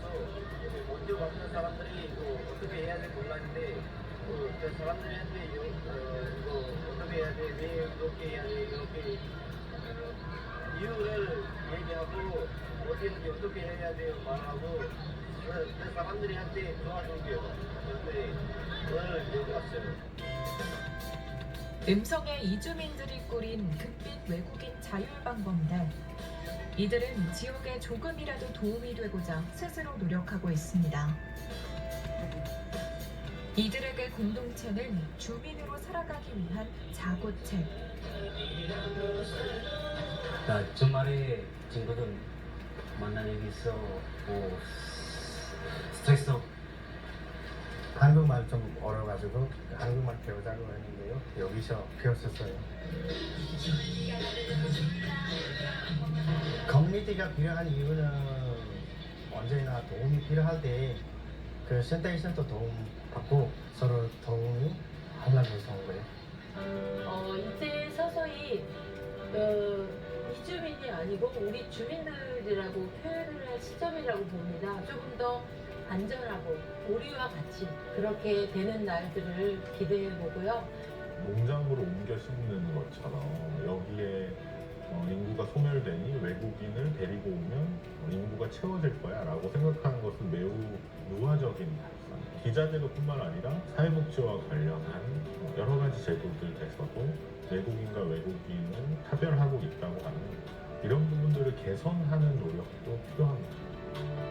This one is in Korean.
몰라서 언제 먹는 사람들이 또 어떻게 해야 될지 몰랐는데 그 사람들한테 어, 이거 어떻게 해야 돼, 왜 이렇게 해야 돼, 이렇게 어, 이유를 얘기하고 어떻게 어떻게 해야 돼요 말하고 그 사람들한테 도와줄게요. 그런데 오늘 여기 왔어요. 음성의 이주민들이 꾸린 극빛 외국인 자율방범단 이들은 지역에 조금이라도 도움이 되고자 스스로 노력하고 있습니다. 이들에게 공동체는 주민으로 살아가기 위한 자고책. 나 주말에 친구들 만난 일이 있어 뭐 스트레스 한국말 좀 어려가지고 한국말 배우자고 했는데요. 여기서 배웠었어요. 커뮤니티가 필요한 이유는 언제나 도움이 필요할 때 그 센터에서도 도움 받고 서로 도움이 하려고 해서 온 거예요. 어, 이제 서서히 어, 이주민이 아니고 우리 주민들이라고 표현을 할 시점이라고 봅니다. 조금 더 안전하고 우리와 같이 그렇게 되는 날들을 기대해 보고요. 농장으로 옮겨 심는 것처럼 여기에 소멸되니 외국인을 데리고 오면 어, 인구가 채워질 거야 라고 생각하는 것은 매우 누화적인 발상. 기자재도뿐만 아니라 사회복지와 관련한 여러 가지 제도들에서도 외국인과 외국인을 차별하고 있다고 하는 이런 부분들을 개선하는 노력도 필요합니다.